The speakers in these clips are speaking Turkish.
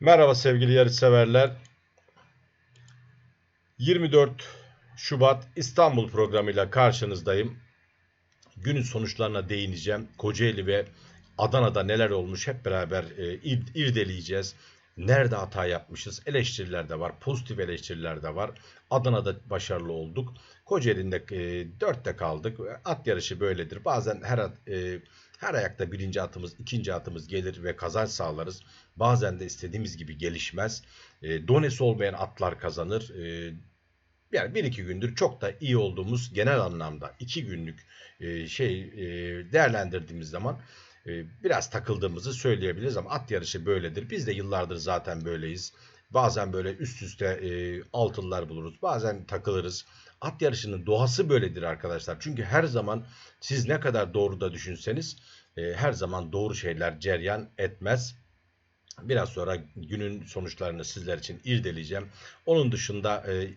Merhaba sevgili yarışseverler. 24 Şubat İstanbul programıyla karşınızdayım. Günün sonuçlarına değineceğim. Kocaeli ve Adana'da neler olmuş hep beraber e, ir- irdeleyeceğiz. Nerede hata yapmışız? Eleştiriler de var, pozitif eleştiriler de var. Adana'da başarılı olduk. Kocaeli'nde e, kaldık. At yarışı böyledir. Bazen her at- e, her ayakta birinci atımız, ikinci atımız gelir ve kazanç sağlarız. Bazen de istediğimiz gibi gelişmez. E, donesi olmayan atlar kazanır. E, yani bir iki gündür çok da iyi olduğumuz genel anlamda iki günlük e, şey e, değerlendirdiğimiz zaman biraz takıldığımızı söyleyebiliriz ama at yarışı böyledir. Biz de yıllardır zaten böyleyiz. Bazen böyle üst üste e, altınlar buluruz. Bazen takılırız. At yarışının doğası böyledir arkadaşlar. Çünkü her zaman siz ne kadar doğru da düşünseniz e, her zaman doğru şeyler ceryan etmez. Biraz sonra günün sonuçlarını sizler için irdeleyeceğim. Onun dışında e,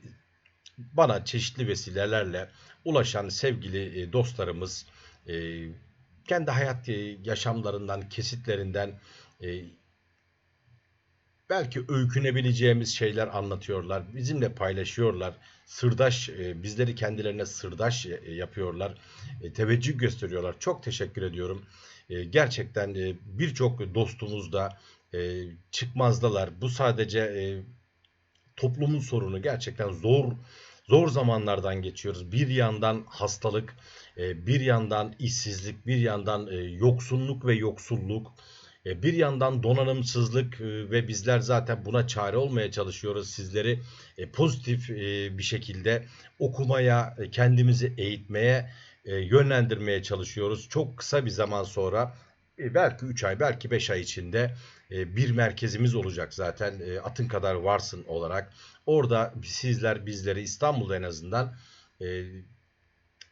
bana çeşitli vesilelerle ulaşan sevgili e, dostlarımız e, kendi hayat e, yaşamlarından, kesitlerinden e, belki öykünebileceğimiz şeyler anlatıyorlar. Bizimle paylaşıyorlar. Sırdaş, e, bizleri kendilerine sırdaş e, yapıyorlar. E, teveccüh gösteriyorlar. Çok teşekkür ediyorum. E, gerçekten e, birçok dostumuz da e, çıkmazdalar. Bu sadece e, toplumun sorunu gerçekten zor zor zamanlardan geçiyoruz. Bir yandan hastalık, e, bir yandan işsizlik, bir yandan e, yoksunluk ve yoksulluk, e, bir yandan donanımsızlık ve bizler zaten buna çare olmaya çalışıyoruz. Sizleri pozitif bir şekilde okumaya, kendimizi eğitmeye, yönlendirmeye çalışıyoruz. Çok kısa bir zaman sonra belki 3 ay, belki 5 ay içinde bir merkezimiz olacak zaten. E, Atın kadar varsın olarak. Orada sizler bizleri İstanbul'da en azından e,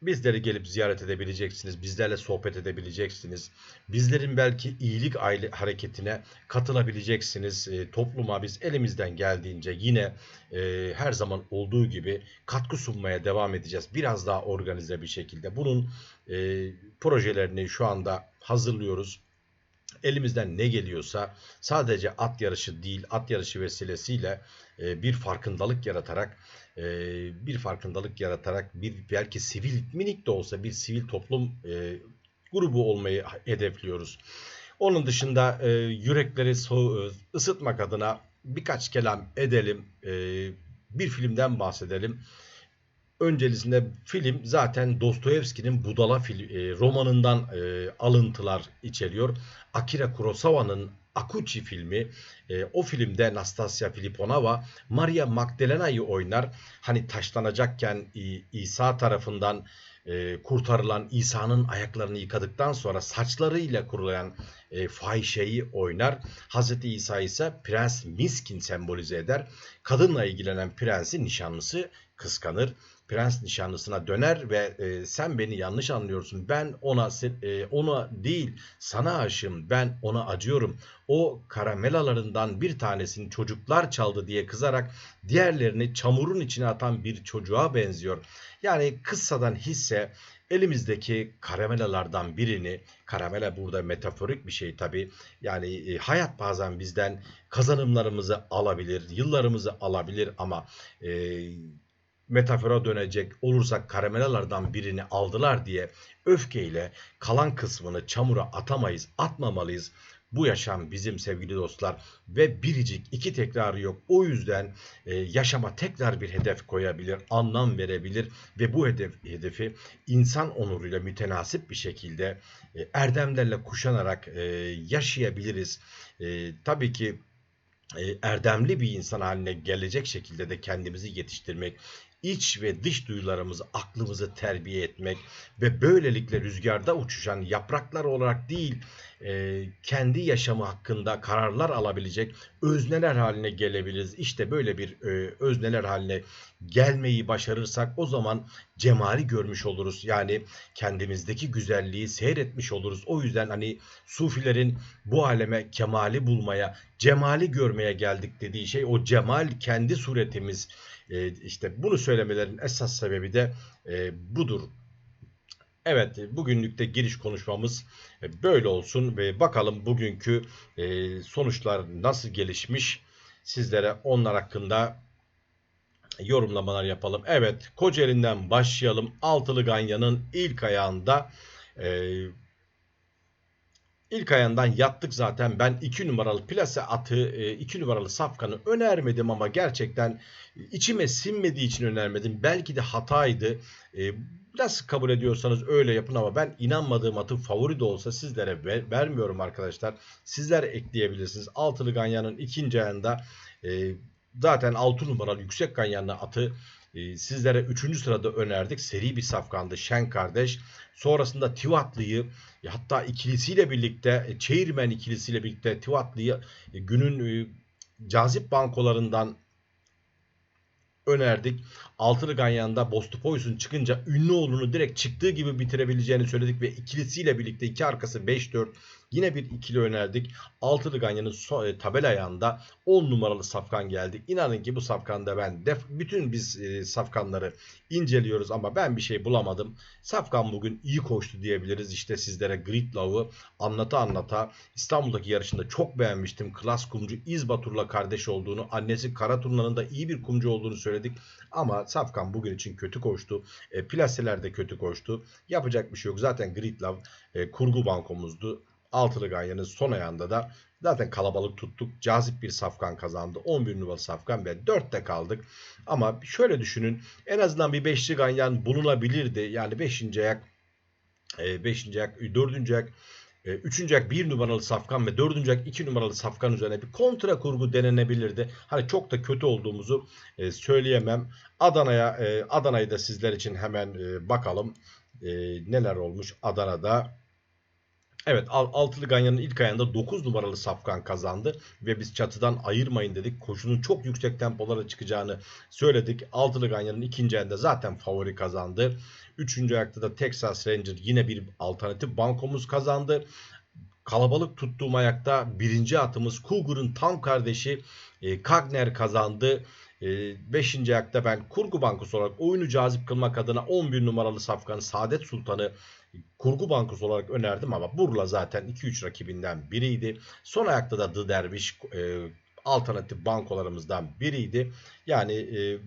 bizleri gelip ziyaret edebileceksiniz. Bizlerle sohbet edebileceksiniz. Bizlerin belki iyilik aile hareketine katılabileceksiniz. E, topluma biz elimizden geldiğince yine e, her zaman olduğu gibi katkı sunmaya devam edeceğiz. Biraz daha organize bir şekilde. Bunun e, projelerini şu anda hazırlıyoruz elimizden ne geliyorsa sadece at yarışı değil at yarışı vesilesiyle e, bir farkındalık yaratarak e, bir farkındalık yaratarak bir belki sivil minik de olsa bir sivil toplum e, grubu olmayı hedefliyoruz. Onun dışında e, yürekleri so- ısıtmak adına birkaç kelam edelim. E, bir filmden bahsedelim. Öncesinde film zaten Dostoyevski'nin Budala e, romanından e, alıntılar içeriyor. Akira Kurosawa'nın Akuchi filmi. E, o filmde Nastasya Filiponova Maria Magdalena'yı oynar. Hani taşlanacakken İsa tarafından e, kurtarılan İsa'nın ayaklarını yıkadıktan sonra saçlarıyla kurulayan e, fahişeyi oynar. Hazreti İsa ise Prens Miskin sembolize eder. Kadınla ilgilenen prensi nişanlısı kıskanır prens nişanlısına döner ve e, sen beni yanlış anlıyorsun. Ben ona e, ona değil sana aşığım. Ben ona acıyorum. O karamelalarından bir tanesini çocuklar çaldı diye kızarak diğerlerini çamurun içine atan bir çocuğa benziyor. Yani kıssadan hisse elimizdeki karamelalardan birini karamela burada metaforik bir şey tabi yani e, hayat bazen bizden kazanımlarımızı alabilir yıllarımızı alabilir ama e, metafora dönecek olursak karamelalardan birini aldılar diye öfkeyle kalan kısmını çamura atamayız, atmamalıyız. Bu yaşam bizim sevgili dostlar ve biricik iki tekrarı yok. O yüzden e, yaşama tekrar bir hedef koyabilir, anlam verebilir ve bu hedef hedefi insan onuruyla mütenasip bir şekilde e, erdemlerle kuşanarak e, yaşayabiliriz. E, tabii ki e, erdemli bir insan haline gelecek şekilde de kendimizi yetiştirmek, iç ve dış duyularımızı, aklımızı terbiye etmek ve böylelikle rüzgarda uçuşan yapraklar olarak değil, e, kendi yaşamı hakkında kararlar alabilecek özneler haline gelebiliriz. İşte böyle bir e, özneler haline gelmeyi başarırsak o zaman cemali görmüş oluruz. Yani kendimizdeki güzelliği seyretmiş oluruz. O yüzden hani sufilerin bu aleme kemali bulmaya, cemali görmeye geldik dediği şey o cemal kendi suretimiz. E, işte bunu söylemelerin esas sebebi de e, budur. Evet, bugünlük de giriş konuşmamız e, böyle olsun ve bakalım bugünkü e, sonuçlar nasıl gelişmiş. Sizlere onlar hakkında yorumlamalar yapalım. Evet, Kocaeli'nden başlayalım. Altılı Ganyan'ın ilk ayağında e, ilk ayağından yattık zaten. Ben 2 numaralı plase atı, 2 numaralı safkanı önermedim ama gerçekten içime sinmediği için önermedim. Belki de hataydı. Nasıl kabul ediyorsanız öyle yapın ama ben inanmadığım atı favori de olsa sizlere ver, vermiyorum arkadaşlar. Sizler ekleyebilirsiniz. Altılı Ganyan'ın ikinci ayında e, zaten 6 numaralı yüksek ganyanlı atı e, sizlere 3. sırada önerdik. Seri bir safkandı Şen kardeş. Sonrasında Tivatlı'yı hatta ikilisiyle birlikte e, Çeyrmen ikilisiyle birlikte Tivatlı'yı e, günün e, cazip bankolarından önerdik. Altılı Ganyan'da Bostupoyus'un çıkınca Ünlüoğlu'nu direkt çıktığı gibi bitirebileceğini söyledik ve ikilisiyle birlikte iki arkası 5-4 Yine bir ikili önerdik. Altılı Ganyan'ın so e, tabela ayağında 10 numaralı safkan geldi. İnanın ki bu safkanda ben def bütün biz e, safkanları inceliyoruz ama ben bir şey bulamadım. Safkan bugün iyi koştu diyebiliriz. İşte sizlere Grid Love'ı anlata anlata İstanbul'daki yarışında çok beğenmiştim. Klas kumcu İzbatur'la kardeş olduğunu, annesi Karaturna'nın da iyi bir kumcu olduğunu söyledik. Ama Safkan bugün için kötü koştu. E, plaseler de kötü koştu. Yapacak bir şey yok. Zaten Grid Love e, kurgu bankomuzdu. Altılı Ganyan'ın son ayağında da zaten kalabalık tuttuk. Cazip bir safkan kazandı. 11 numaralı safkan ve 4'te kaldık. Ama şöyle düşünün. En azından bir 5'li Ganyan bulunabilirdi. Yani 5. ayak 5. E, ayak 4. ayak 3. ayak 1 numaralı safkan ve 4. ayak 2 numaralı safkan üzerine bir kontra kurgu denenebilirdi. Hani çok da kötü olduğumuzu e, söyleyemem. Adana'ya e, Adana'yı da sizler için hemen bakalım. Neler olmuş Adana'da. Evet Altılı Ganyan'ın ilk ayağında 9 numaralı Safkan kazandı ve biz çatıdan ayırmayın dedik. Koşunun çok yüksek tempolara çıkacağını söyledik. Altılı Ganyan'ın ikinci ayında zaten favori kazandı. Üçüncü ayakta da Texas Ranger yine bir alternatif bankomuz kazandı. Kalabalık tuttuğum ayakta birinci atımız Cougar'ın tam kardeşi e, Kagner kazandı. 5. E, ayakta ben kurgu bankosu olarak oyunu cazip kılmak adına 11 numaralı safkan Saadet Sultan'ı kurgu bankosu olarak önerdim ama Burla zaten 2-3 rakibinden biriydi. Son ayakta da The Derviş e, alternatif bankolarımızdan biriydi. Yani e,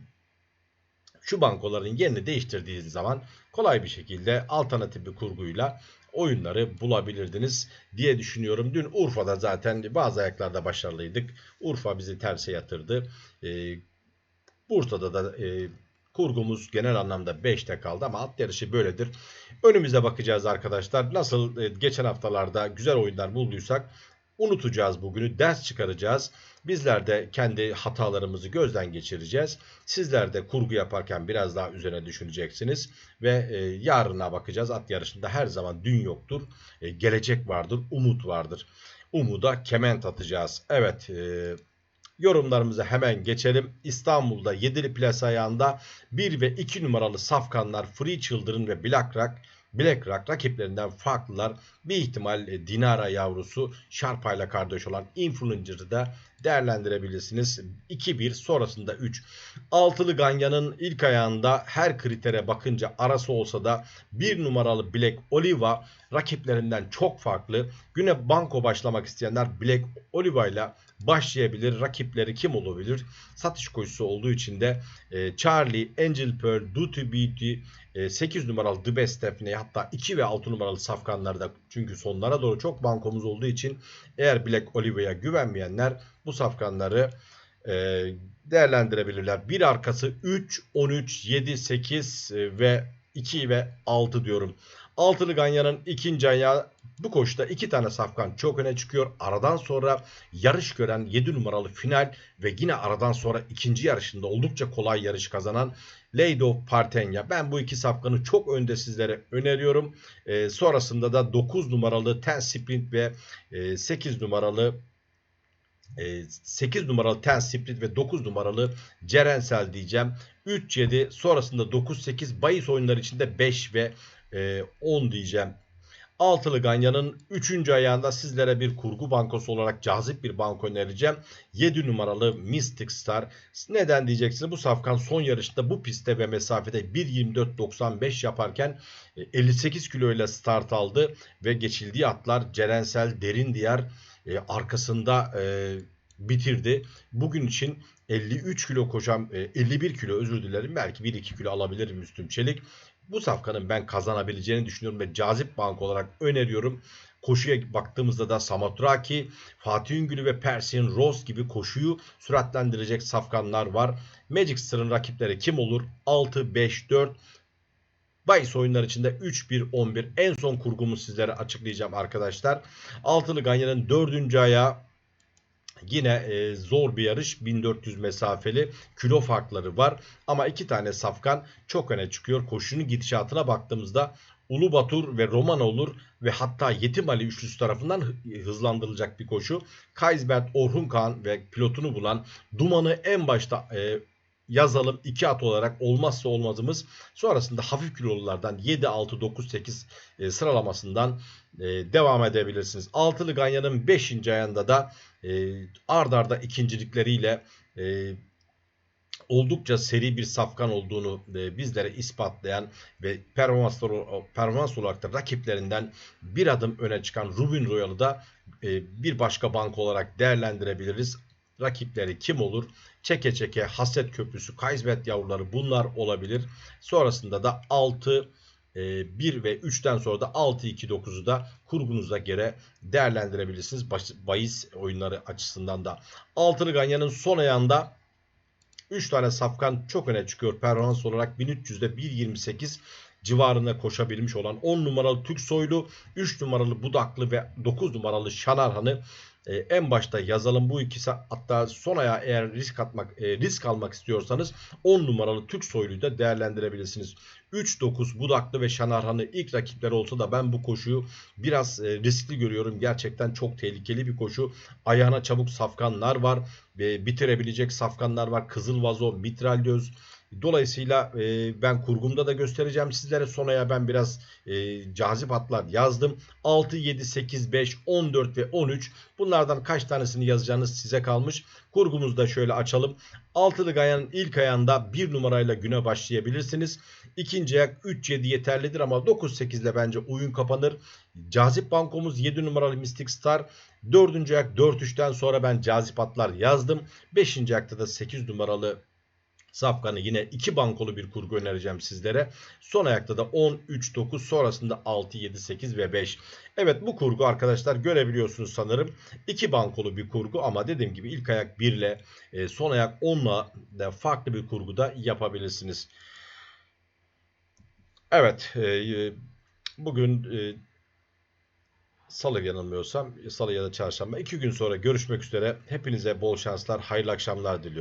şu bankoların yerini değiştirdiğiniz zaman kolay bir şekilde alternatif bir kurguyla oyunları bulabilirdiniz diye düşünüyorum. Dün Urfa'da zaten bazı ayaklarda başarılıydık. Urfa bizi terse yatırdı. E, Bursa'da da e, kurgumuz genel anlamda 5'te kaldı ama at yarışı böyledir. Önümüze bakacağız arkadaşlar. Nasıl e, geçen haftalarda güzel oyunlar bulduysak unutacağız bugünü, ders çıkaracağız. Bizler de kendi hatalarımızı gözden geçireceğiz. Sizler de kurgu yaparken biraz daha üzerine düşüneceksiniz. Ve e, yarına bakacağız. At yarışında her zaman dün yoktur. E, gelecek vardır, umut vardır. Umuda kement atacağız. Evet, e, yorumlarımıza hemen geçelim. İstanbul'da 7'li plasa ayağında 1 ve 2 numaralı safkanlar Free Children ve Black Rock BlackRock rakiplerinden farklılar. Bir ihtimal e, Dinara yavrusu Sharpa'yla kardeş olan Influencer'ı da değerlendirebilirsiniz. 2-1 sonrasında 3. Altılı Ganyan'ın ilk ayağında her kritere bakınca arası olsa da bir numaralı Black Oliva rakiplerinden çok farklı. Güne banko başlamak isteyenler Black Oliva ile başlayabilir. Rakipleri kim olabilir? Satış koşusu olduğu için de e, Charlie, Angel Pearl, Duty Beauty, 8 numaralı The Best Stephanie hatta 2 ve 6 numaralı safkanlarda çünkü sonlara doğru çok bankomuz olduğu için eğer Black Oliva'ya güvenmeyenler bu safkanları e, değerlendirebilirler. Bir arkası 3, 13, 7, 8 ve 2 ve 6 diyorum. Altılı Ganyan'ın ikinci ayağı bu koşuda iki tane safkan çok öne çıkıyor. Aradan sonra yarış gören 7 numaralı final ve yine aradan sonra ikinci yarışında oldukça kolay yarış kazanan Lady of Partenya. Ben bu iki safkanı çok önde sizlere öneriyorum. E, sonrasında da 9 numaralı Ten Sprint ve e, 8 numaralı 8 numaralı Ten Sprint ve 9 numaralı Cerensel diyeceğim. 3-7 sonrasında 9-8 bahis oyunları içinde 5 ve 10 diyeceğim. Altılı Ganyan'ın 3. ayağında sizlere bir kurgu bankosu olarak cazip bir banko önereceğim. 7 numaralı Mystic Star. Neden diyeceksiniz? Bu safkan son yarışta bu pistte ve mesafede 1.24.95 yaparken e, 58 kilo ile start aldı ve geçildiği atlar Cerensel Derin Diyar e, arkasında e, bitirdi. Bugün için 53 kilo koşan, e, 51 kilo özür dilerim belki 1-2 kilo alabilirim Müslüm Çelik. Bu safkanın ben kazanabileceğini düşünüyorum ve cazip bank olarak öneriyorum. Koşuya baktığımızda da Samatraki, Fatih Üngülü ve Persian Rose gibi koşuyu süratlendirecek safkanlar var. Magic Star'ın rakipleri kim olur? 6, 5, 4, Bayis oyunlar içinde 3-1-11 en son kurgumu sizlere açıklayacağım arkadaşlar. Altılı Ganyan'ın dördüncü ayağı Yine e, zor bir yarış 1400 mesafeli kilo farkları var ama iki tane safkan çok öne çıkıyor. Koşunun gidişatına baktığımızda Ulu Batur ve Roman olur ve hatta Yetim Ali üçlüsü tarafından hızlandırılacak bir koşu. Kaysbert Orhun Kağan ve pilotunu bulan Duman'ı en başta e, yazalım 2 at olarak olmazsa olmazımız. Sonrasında hafif kilolulardan 7, 6, 9, 8 e, sıralamasından e, devam edebilirsiniz. Altılı Ganyan'ın 5. ayında da e, ard arda ikincilikleriyle e, oldukça seri bir safkan olduğunu e, bizlere ispatlayan ve performans, olarak da rakiplerinden bir adım öne çıkan Rubin Royal'ı da e, bir başka bank olarak değerlendirebiliriz. Rakipleri kim olur? Çeke çeke, Haset Köprüsü, Kaysbet yavruları bunlar olabilir. Sonrasında da 6, 1 ve 3'ten sonra da 6-2-9'u da kurgunuza göre değerlendirebilirsiniz. Bahis oyunları açısından da. Altılı Ganyan'ın son ayağında 3 tane safkan çok öne çıkıyor performans olarak 1300'de 1.28 civarında koşabilmiş olan 10 numaralı Türk Soylu, 3 numaralı Budaklı ve 9 numaralı Şanarhan'ı e, en başta yazalım bu ikisi hatta son aya eğer risk atmak e, risk almak istiyorsanız 10 numaralı Türk soyluyu da değerlendirebilirsiniz. 3-9 Budaklı ve Şanarhan'ı ilk rakipler olsa da ben bu koşuyu biraz e, riskli görüyorum. Gerçekten çok tehlikeli bir koşu. Ayağına çabuk safkanlar var ve bitirebilecek safkanlar var. Kızıl Vazo, Mitral Göz, Dolayısıyla e, ben kurgumda da göstereceğim sizlere. Sonraya ben biraz e, cazip atlar yazdım. 6, 7, 8, 5, 14 ve 13. Bunlardan kaç tanesini yazacağınız size kalmış. Kurgumuzu da şöyle açalım. Altılı Gayan'ın ilk ayağında 1 numarayla güne başlayabilirsiniz. İkinci ayak 3-7 yeterlidir ama 9-8 ile bence oyun kapanır. Cazip bankomuz 7 numaralı Mystic Star. Dördüncü ayak 4-3'ten sonra ben cazip atlar yazdım. Beşinci ayakta da 8 numaralı Safkan'ı yine iki bankolu bir kurgu önereceğim sizlere. Son ayakta da 10, 3, 9 sonrasında 6, 7, 8 ve 5. Evet bu kurgu arkadaşlar görebiliyorsunuz sanırım. iki bankolu bir kurgu ama dediğim gibi ilk ayak 1 ile e, son ayak 10 ile farklı bir kurgu da yapabilirsiniz. Evet e, bugün e, salı yanılmıyorsam salı ya da çarşamba iki gün sonra görüşmek üzere. Hepinize bol şanslar hayırlı akşamlar diliyorum.